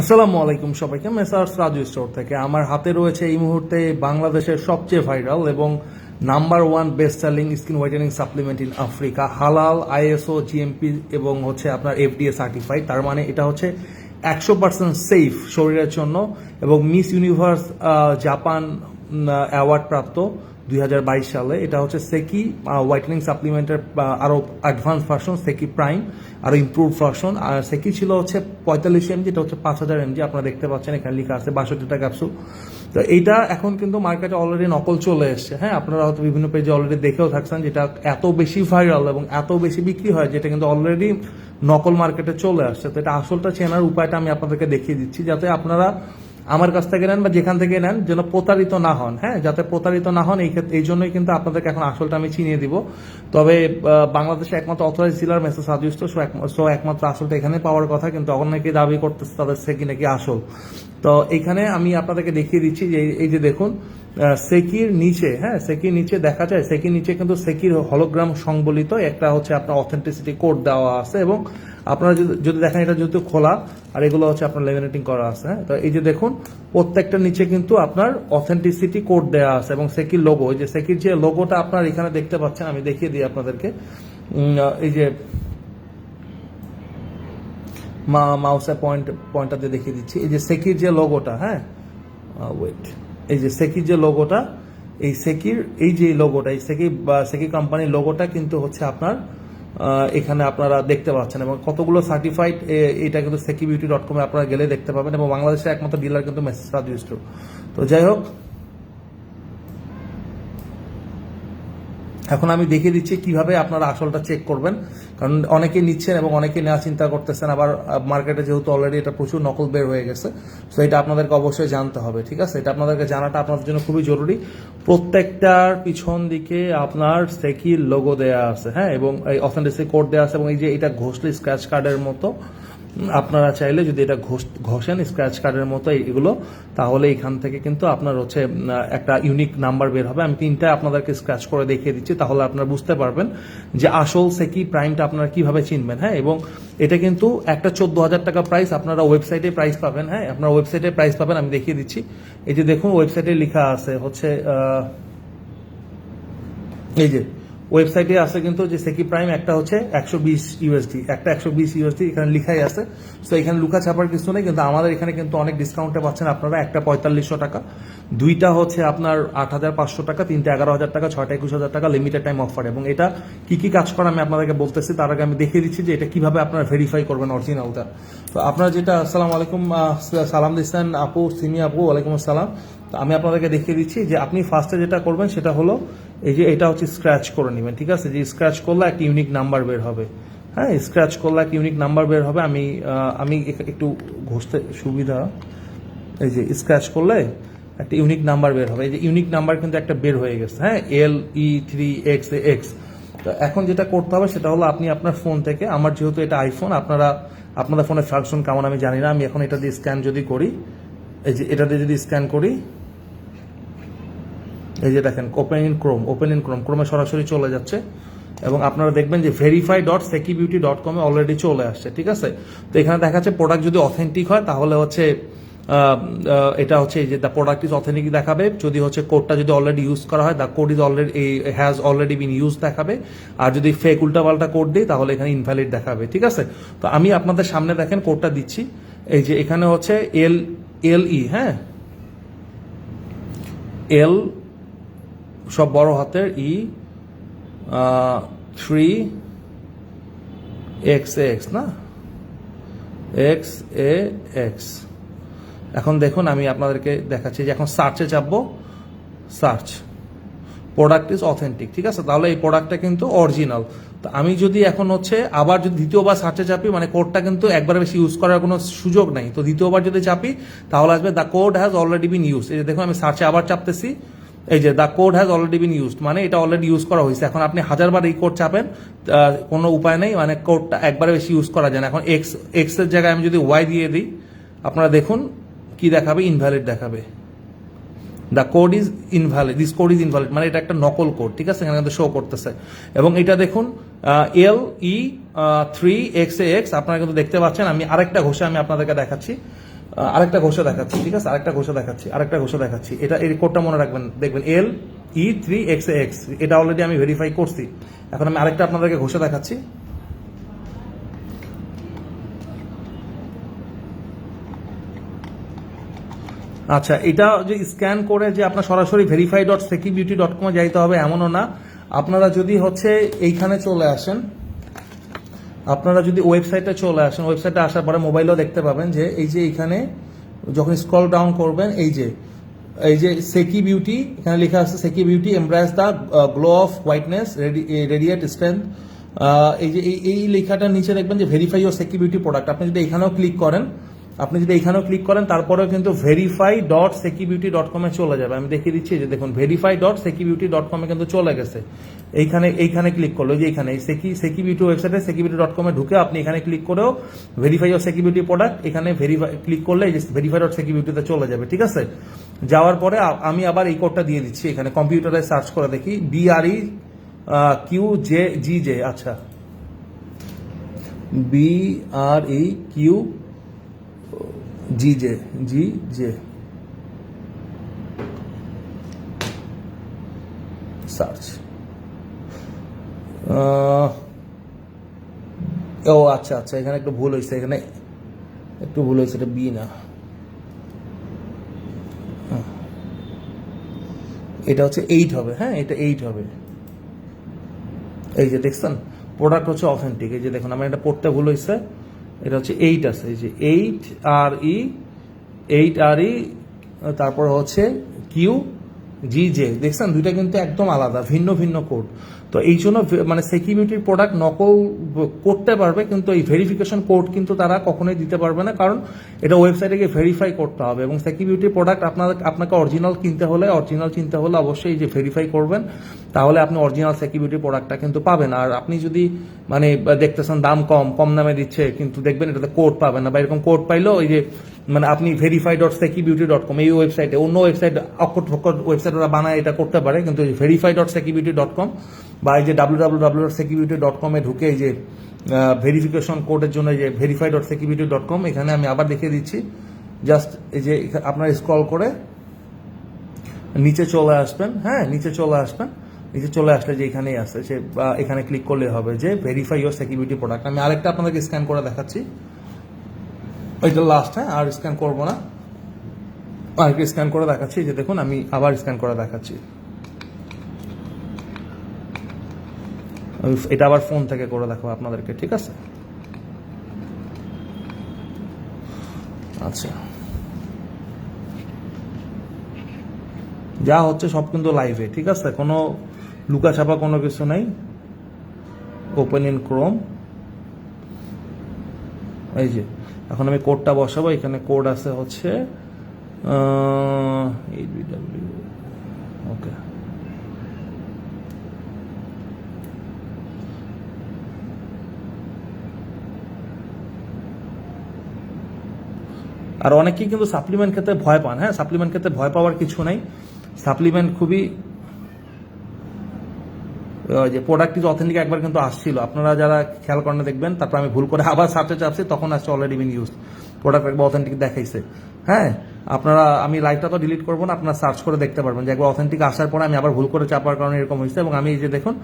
আসসালামু আলাইকুম সবাইকে। মেসার্স রাজু স্টোর থেকে। আমার হাতে রয়েছে এই মুহূর্তে বাংলাদেশের সবচেয়ে ভাইরাল এবং number one best selling skin whitening supplement in Africa. হালাল, আইএসও, জিএমপি এবং হচ্ছে আপনার এফডিএ সার্টিফাইড তার মানে এটা হচ্ছে একশো পার্সেন্ট সেফ শরীরের জন্য এবং মিস ইউনিভার্স জাপান অ্যাওয়ার্ড প্রাপ্ত। দু হাজার বাইশ সালে। এটা হচ্ছে সেকি হোয়াইটেনিং সাপ্লিমেন্টের আরও অ্যাডভান্স ভার্সন সেকি প্রাইম আরও ইমপ্রুভ ভার্সন আর সেকি ছিল হচ্ছে পঁয়তাল্লিশ এমজি এটা হচ্ছে পাঁচ হাজার এমজি আপনারা দেখতে পাচ্ছেন, এখানে লেখা আছে বাষট্টিটা ক্যাপসুল তো এইটা এখন কিন্তু মার্কেটে অলরেডি নকল চলে এসছে। হ্যাঁ আপনারা হয়তো বিভিন্ন পেজে অলরেডি দেখেও থাকছেন যেটা এত বেশি ভাইরাল এবং এত বেশি বিক্রি হয়, যেটা কিন্তু অলরেডি নকল মার্কেটে চলে আসছে। তো এটা আসলটা চেনার উপায়টা আমি আপনাদেরকে দেখিয়ে দিচ্ছি, যাতে আপনারা আমার কাছ থেকে নেন বা যেখান থেকে নেন, যেন প্রতারিত না হন হ্যাঁ? যাতে প্রতারিত না হন, এই এই জন্যই কিন্তু আপনাদেরকে এখন আসলটা আমি চিনিয়ে দিব। তবে বাংলাদেশে একমাত্র authorize dealer message suggest so একমাত্র আসলটা এখানে পাওয়ার কথা, কিন্তু অনেকেই দাবি করতেছে তাদের সে কি নাকি আসল। তো এখানে আমি আপনাদেরকে দেখিয়ে দিচ্ছি যে, এই- যে দেখুন সেকির নিচে হ্যাঁ সেকির নিচে দেখা যায়, সেকির নিচে কিন্তু সেকির হলোগ্রাম সংবলিত একটা হচ্ছে আপনার অথেন্টিসিটি কোড দেওয়া আছে এবং আপনারা যদি- দেখেন এটা যেহেতু খোলা, আর এগুলো হচ্ছে আপনার লেমিনেটিং করা আছে হ্যাঁ তো এই যে দেখুন, প্রত্যেকটা নিচে কিন্তু আপনার অথেন্টিসিটি কোড দেওয়া আছে এবং সেকির লোগো এই যে সেকির যে লোগোটা আপনার এখানে দেখতে পাচ্ছেন, আমি দেখিয়ে দিই আপনাদেরকে এই যে মা মাউসে পয়েন্ট পয়েন্টটা দিয়ে দেখিয়ে দিচ্ছি, এই যে সেকির যে লোগোটা হ্যাঁ ওয়েট এই যে সেকির যে লোগোটা এই সেকির, এই যে লোগোটা এই সেকি বা সেকি কোম্পানির লোগোটা কিন্তু হচ্ছে আপনার এখানে আপনারা দেখতে পাচ্ছেন এবং কতগুলো সার্টিফাইড এটা কিন্তু সেকি বিউটি ডট কমে আপনারা গেলে দেখতে পাবেন এবং বাংলাদেশের একমাত্র ডিলার কিন্তু মেসেজ রাজু তো যাই হোক এখন আমি দেখিয়ে দিচ্ছি কীভাবে আপনারা আসলটা চেক করবেন। কারণ অনেকে নিচ্ছেন এবং অনেকে নেওয়ার চিন্তা করতেছেন, আবার মার্কেটে যেহেতু অলরেডি এটা প্রচুর নকল বের হয়ে গেছে, তো এটা আপনাদেরকে অবশ্যই জানতে হবে, ঠিক আছে? এটা আপনাদেরকে জানাটা আপনাদের জন্য খুবই জরুরি। প্রত্যেকটার পিছন দিকে আপনার সেকির লোগো দেয়া আছে হ্যাঁ? এবং এই অথেন্টিসি কোড দেওয়া আছে, এবং এই যে এটা ঘষলে স্ক্র্যাচ কার্ডের মতো আপনারা চাইলে যদি এটা ঘষ- ঘষেন স্ক্র্যাচ কার্ডের মতো এগুলো, তাহলে এখান থেকে কিন্তু আপনার হচ্ছে একটা ইউনিক নাম্বার বের হবে। আমি তিনটা আপনাদেরকে স্ক্র্যাচ করে দেখিয়ে দিচ্ছি, তাহলে আপনারা বুঝতে পারবেন যে আসল সেকি প্রাইমটা আপনারা কীভাবে চিনবেন হ্যাঁ? এবং এটা কিন্তু একটা চোদ্দ হাজার টাকা প্রাইস আপনারা ওয়েবসাইটে প্রাইস পাবেন হ্যাঁ? আপনারা ওয়েবসাইটে প্রাইস পাবেন, আমি দেখিয়ে দিচ্ছি। এই যে দেখুন ওয়েবসাইটে লেখা আছে হচ্ছে এই যে ওয়েবসাইটে আছে কিন্তু যে সেকি প্রাইম, একটা হচ্ছে একশো বিশ ইউএসডি একটা একশো বিশ ইউএসডি এখানে লিখাই আছে। তো এখানে লুকা ছাপার কিছু নেই, কিন্তু আমাদের এখানে কিন্তু অনেক ডিসকাউন্টে পাচ্ছেন আপনারা, একটা পঁয়তাল্লিশশো টাকা। দুইটা হচ্ছে আপনার আট হাজার পাঁচশো টাকা, তিনটা এগারো হাজার টাকা, ছয়টা একুশ হাজার টাকা লিমিটেড টাইম অফার এবং এটা কি কি কাজ করে আমি আপনাদেরকে বলতেছি, তার আগে আমি দেখিয়ে দিচ্ছি যে এটা কীভাবে আপনারা ভেরিফাই করবেন অরিজিনালটা তো আপনারা যেটা, আসসালামু আলাইকুম সালাম দিচ্ছেন আপু, সিমি আপু, ওয়ালাইকুম আসসালাম। তো আমি আপনাদেরকে দেখিয়ে দিচ্ছি যে আপনি ফার্স্টে যেটা করবেন সেটা হলো এই যে এটা হচ্ছে স্ক্র্যাচ করে নেবেন, ঠিক আছে? যে স্ক্র্যাচ করলে একটা ইউনিক নাম্বার বের হবে। হ্যাঁ স্ক্র্যাচ করলে একটা ইউনিক নাম্বার বের হবে। আমি আমি একটু ঘষতে সুবিধা। এই যে স্ক্র্যাচ করলে একটা ইউনিক নাম্বার বের হবে। এই যে ইউনিক নাম্বার কিন্তু একটা বের হয়ে গেছে। হ্যাঁ L E three X X তো এখন যেটা করতে হবে সেটা হলো আপনি আপনার ফোন থেকে, আমার যেহেতু এটা আইফোন আপনারা, আপনাদের ফোনের ফাংশন কেমন আমি জানি না। আমি এখন এটা দিয়ে স্ক্যান যদি করি, এই যে এটা দিয়ে যদি স্ক্যান করি এই যে দেখেন open in Chrome open in Chrome ক্রোমে সরাসরি চলে যাচ্ছে। এবং আপনারা দেখবেন যে verify dot Seki beauty dot কমে অলরেডি চলে আসছে, ঠিক আছে? তো এখানে দেখা যাচ্ছে প্রোডাক্ট যদি অথেন্টিক হয়, তাহলে হচ্ছে এটা হচ্ছে যে দ্য প্রোডাক্ট ইজ অথেন্টিক দেখাবে। যদি হচ্ছে কোডটা যদি অলরেডি ইউজ করা হয় the code is already has already been use দেখাবে। আর যদি ফেক উল্টাপাল্টা কোড দিই, তাহলে এখানে ইনভ্যালিড দেখাবে, ঠিক আছে? তো আমি আপনাদের সামনে দেখেন কোডটা দিচ্ছি। এই যে এখানে হচ্ছে এল এল ই হ্যাঁ? এল সব বড় হাতের ই থ্রি এক্স এক্স না? এক্স এ এক্স এখন দেখুন, আমি আপনাদেরকে দেখাচ্ছি যে এখন সার্চে চাপবো। সার্চ প্রোডাক্ট ইজ অথেন্টিক ঠিক আছে? তাহলে এই প্রোডাক্টটা কিন্তু অরিজিনাল তো আমি যদি এখন হচ্ছে আবার যদি দ্বিতীয়বার সার্চে চাপি মানে কোডটা কিন্তু একবার বেশি ইউজ করার কোনো সুযোগ নাই। তো দ্বিতীয়বার যদি চাপি, তাহলে আসবে the code has already been use এই দেখুন, আমি সার্চে আবার চাপতেছি। এই যে the code has already been used মানে এটা অলরেডি ইউজ করা হয়েছে। এখন আপনি হাজারবার এই কোড চাপেন কোনো উপায় নেই মানে কোডটা একবারে বেশি ইউজ করা যায় না। এখন এক্স এক্সের জায়গায় আমি যদি ওয়াই দিয়ে দিই, আপনারা দেখুন কি দেখাবে ইনভ্যালিড দেখাবে। The code is invalid this code is invalid মানে এটা একটা নকল কোড ঠিক আছে? এখানে শো করতেছে। এবং এটা দেখুন L E three X A X আপনারা কিন্তু দেখতে পাচ্ছেন। আমি আরেকটা ঘষে আমি আপনাদেরকে দেখাচ্ছি। আরেকটা ঘোষা দেখাচ্ছি, ঠিক আছে? আরেকটা ঘোষা দেখাচ্ছি, আরেকটা ঘোষা দেখাচ্ছি। এটা এই কোডটা মনে রাখবেন। দেখবেন L E three X X এটা অলরেডি আমি ভেরিফাই করছি। এখন আমি আরেকটা আপনাদেরকে ঘোষা দেখাচ্ছি। আচ্ছা এটা যে স্ক্যান করে যে আপনার সরাসরি verify dot Seki beauty dot কমে যাইতে হবে, এমনও না। আপনারা যদি হচ্ছে এইখানে চলে আসেন আপনারা যদি ওয়েবসাইটে চলে আসেন, ওয়েবসাইটে আসার পরে মোবাইলও দেখতে পাবেন যে এই যে এখানে যখন স্ক্রল ডাউন করবেন, এই যে এই যে সেকি বিউটি এখানে লেখা আছে Seki beauty embrace the glow of whiteness radiate strength এই যে, এই লেখাটার নিচে দেখবেন যে verify your Seki beauty product আপনি যদি এখানেও ক্লিক করেন আপনি যদি এখানেও ক্লিক করেন, তারপরেও কিন্তু ভেরিফাই ডট সেকিবিউটি ডট কমে চলে যাবে। আমি দেখিয়ে দিচ্ছি যে দেখুন ভেরিফাই ডট সেকিবিউটি ডট কমে কিন্তু চলে গেছে। এইখানে এইখানে ক্লিক করল যে এখানে সেকি সেকিবিউটি ওয়েবসাইটে সেকিবিউটি ডট কমে ঢুকে আপনি এখানে ক্লিক করেও verify of Seki beauty product এখানে ভেরিফাই ক্লিক করলে ভেরিফাই ডট সেকিবিউটিতে চলে যাবে, ঠিক আছে? যাওয়ার পরে আমি আবার এই কোডটা দিয়ে দিচ্ছি এখানে কম্পিউটারে সার্চ করে দেখি BRE Q J G J আচ্ছা। B R E Q G J G J. Search ও আচ্ছা আচ্ছা এখানে একটু ভুল হয়েছে, এখানে একটু ভুল হয়েছে, এটা বি না। এটা হচ্ছে এইট হবে হ্যাঁ এটা এইট হবে। এই যে, দেখছেন? প্রোডাক্ট হচ্ছে অথেন্টিক এই যে দেখুন, আমার এটা পড়তে ভুল হয়েছে। এটা হচ্ছে এইট আছে, এই যে eight R E eight R ই তারপর হচ্ছে কিউ জি জে দেখছেন, দুইটা কিন্তু একদম আলাদা, ভিন্ন ভিন্ন কোড তো এই জন্য মানে সিকিউরিটির প্রোডাক্ট নকল করতে পারবে, কিন্তু এই ভেরিফিকেশন কোড কিন্তু তারা কখনোই দিতে পারবে না, কারণ এটা ওয়েবসাইটে গিয়ে ভেরিফাই করতে হবে। এবং সিকিউরিটির প্রোডাক্ট আপনার, আপনাকে অরিজিনাল কিনতে হলে অরিজিনাল চিনতে হলে অবশ্যই যে ভেরিফাই করবেন, তাহলে আপনি অরিজিনাল সিকিউরিটি প্রোডাক্টটা কিন্তু পাবেন। আর আপনি যদি মানে দেখতেছেন দাম কম কম দামে দিচ্ছে, কিন্তু দেখবেন এটাতে কোড পাবেন না, বা এরকম কোড পাইলেও ওই যে মানে আপনি verify dot security dot com এই ওয়েবসাইটে অন্য ওয়েবসাইট অক্ষর ওয়েবসাইট ওরা বানায়, এটা করতে পারে, কিন্তু verify dot security dot com বা এই যে W W W dot security dot কমে ঢুকে এই যে ভেরিফিকেশন কোডের জন্য যে verify dot security dot com এখানে আমি আবার দেখিয়ে দিচ্ছি। জাস্ট এই যে আপনার স্ক্রল করে নিচে চলে আসবেন হ্যাঁ নিচে চলে আসবেন। নিচে চলে আসলে যে এখানেই আছে, সে এখানে ক্লিক করলে হবে যে ভেরিফাই ইউর সিকিউরিটি প্রোডাক্ট আমি আরেকটা আপনাদেরকে স্ক্যান করে দেখাচ্ছি। ওইটা লাস্ট হ্যাঁ আর স্ক্যান করব না। আরেকটা স্ক্যান করে দেখাচ্ছি যে দেখুন, আমি আবার স্ক্যান করে দেখাচ্ছি। এটা আবার ফোন থেকে করে দেখো আপনাদেরকে, ঠিক আছে? আচ্ছা। যা হচ্ছে সব কিন্তু লাইভে ঠিক আছে? কোনো লুকাছাপা কোনো কিছু নাই। ওপেন ইন ক্রোম এই যে, এখন আমি কোডটা বসাবো, এখানে কোড আছে হচ্ছে ওকে আর অনেকেই কিন্তু সাপ্লিমেন্ট খেতে ভয় পান। হ্যাঁ সাপ্লিমেন্ট খেতে ভয় পাওয়ার কিছু নাই। সাপ্লিমেন্ট খুবই যে প্রোডাক্ট ইজ অথেন্টিক একবার কিন্তু আসছিল। আপনারা যারা খেয়াল করেন দেখবেন, তারপর আমি ভুল করে আবার সার্চে চাপছি, তখন আসছে অলরেডি বিন ইউজ প্রোডাক্ট একবার অথেন্টিক দেখাইছে। হ্যাঁ আপনারা, আমি লাইভটা তো ডিলিট করব না, আপনারা সার্চ করে দেখতে পারবেন যে একবার অথেন্টিক আসার পরে আমি আবার ভুল করে চাপার কারণে এরকম হয়েছে। এবং আমি এই যে দেখুন,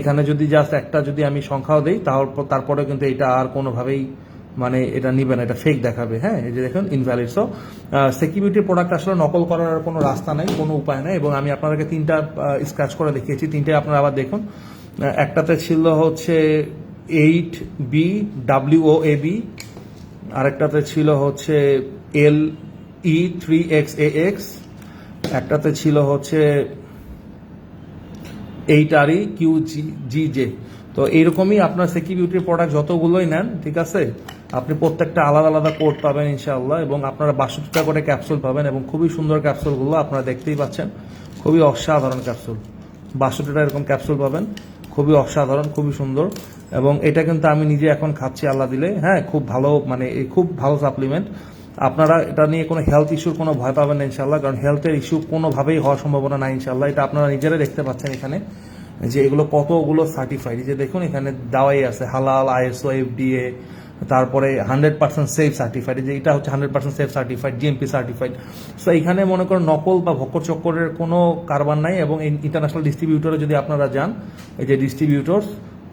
এখানে যদি জাস্ট একটা যদি আমি সংখ্যাও দিই তারপর তারপরে কিন্তু এটা আর কোনোভাবেই মানে এটা নিবে না, এটা ফেক দেখাবে হ্যাঁ? এই যে দেখুন ইনভ্যালিড সো সিকিউরিটি প্রোডাক্ট আসলে নকল করার কোনো রাস্তা নাই, কোনো উপায় নাই, এবং আমি আপনাদেরকে তিনটা স্ক্র্যাচ করে দেখিয়েছি তিনটে আপনারা আবার দেখুন। একটাতে ছিল হচ্ছে eight B W O A B আরেকটাতে ছিল হচ্ছে L E three X A X একটাতে ছিল হচ্ছে eight R E Q G G J তো এইরকমই আপনার সিকিউরিটির প্রোডাক্ট যতগুলোই নেন, ঠিক আছে? আপনি প্রত্যেকটা আলাদা আলাদা কোড পাবেন ইনশাআল্লাহ, এবং আপনারা বাষট্টি টাকা করে ক্যাপসুল পাবেন, এবং খুবই সুন্দর ক্যাপসুলগুলো আপনারা দেখতেই পাচ্ছেন। খুবই অসাধারণ ক্যাপসুল বাষট্টিটা এরকম ক্যাপসুল পাবেন। খুবই অসাধারণ, খুবই সুন্দর। এবং এটা কিন্তু আমি নিজে এখন খাচ্ছি, আল্লাহ দিলে। হ্যাঁ খুব ভালো মানে খুব ভালো সাপ্লিমেন্ট আপনারা এটা নিয়ে কোনো হেলথ ইস্যুর কোনো ভয় পাবেন না ইনশাল্লাহ কারণ হেলথের ইস্যু কোনোভাবেই হওয়ার সম্ভাবনা নাই ইনশাল্লাহ এটা আপনারা নিজেরাই দেখতে পাচ্ছেন এখানে, যে এগুলো কতগুলো সার্টিফাইড যে দেখুন, এখানে দাওয়াই আছে, হালাল, আইএসও, এফডিএ তারপরে হান্ড্রেড পার্সেন্ট সেফ সার্টিফাইড যে এটা হচ্ছে hundred percent safe certified GMP certified so এখানে মনে করেন নকল বা ভক্কর চক্করের কোনো কারবার নাই এবং ইন্টারন্যাশনাল ডিস্ট্রিবিউটরে যদি আপনারা যান, এই যে ডিস্ট্রিবিউটর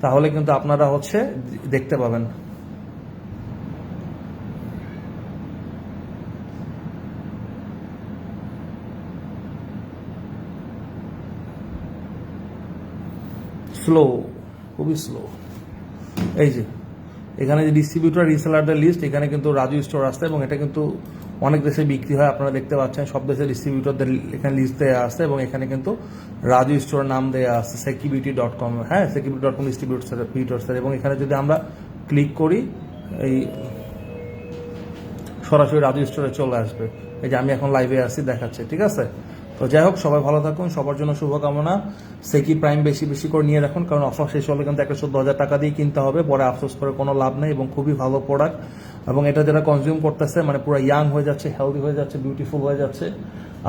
তাহলে কিন্তু আপনারা হচ্ছে দেখতে পাবেন। স্লো খুবই স্লো এই যে এখানে যে ডিস্ট্রিবিউটর রিসেলারদের লিস্ট এখানে কিন্তু রাজু স্টোর আসছে এবং এটা কিন্তু অনেক দেশে বিক্রি হয়। আপনারা দেখতে পাচ্ছেন, সব দেশের ডিস্ট্রিবিউটরদের এখানে লিস্ট দেওয়া আছে এবং এখানে কিন্তু রাজু স্টোর নাম দেওয়া আসছে সেকিউরিটি ডট কম হ্যাঁ সেকিউরিটি ডট কম ডিস্ট্রিবিউটর এবং এখানে যদি আমরা ক্লিক করি, এই সরাসরি রাজু স্টোরে চলে আসবে। এই যে আমি এখন লাইভে আছি, দেখাচ্ছে, ঠিক আছে? তো যাই হোক, সবাই ভালো থাকুন, সবার জন্য শুভকামনা। সেকি প্রাইম বেশি বেশি করে নিয়ে রাখুন, কারণ অফার শেষ হলে কিন্তু একটা চোদ্দ হাজার টাকা দিয়ে কিনতে হবে। পরে আফসোস করে কোনো লাভ নেই এবং খুবই ভালো প্রোডাক্ট এবং এটা যারা কনজিউম করতেছে মানে পুরো ইয়াং হয়ে যাচ্ছে হেলদি হয়ে যাচ্ছে বিউটিফুল হয়ে যাচ্ছে,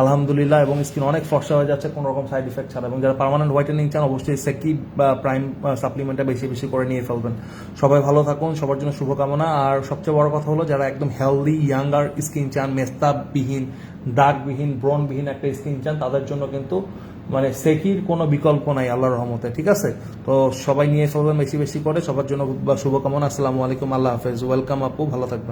আলহামদুলিল্লাহ, এবং স্কিন অনেক ফর্সা হয়ে যাচ্ছে, কোনো রকম সাইড ইফেক্ট ছাড়া। এবং যারা পার্মানেন্ট হোয়াইটেনিং চান, অবশ্যই সেকি বা প্রাইম সাপ্লিমেন্টটা বেশি বেশি করে নিয়ে ফেলবেন। সবাই ভালো থাকুন, সবার জন্য শুভকামনা। আর সবচেয়ে বড় কথা হলো, যারা একদম হেলদি ইয়াঙ্গার স্কিন চান, মেস্তাববিহীন, দাগবিহীন, ব্রণবিহীন একটা স্কিন চান, তাদের জন্য কিন্তু মানে সেকির কোনো বিকল্প নাই, আল্লাহর রহমতে, ঠিক আছে? তো সবাই নিয়ে চলবেন বেশি বেশি করে, সবার জন্য শুভকামনা, আসসালামু আলাইকুম, আল্লাহ হাফেজ, ওয়েলকাম আপু, ভালো থাকবেন।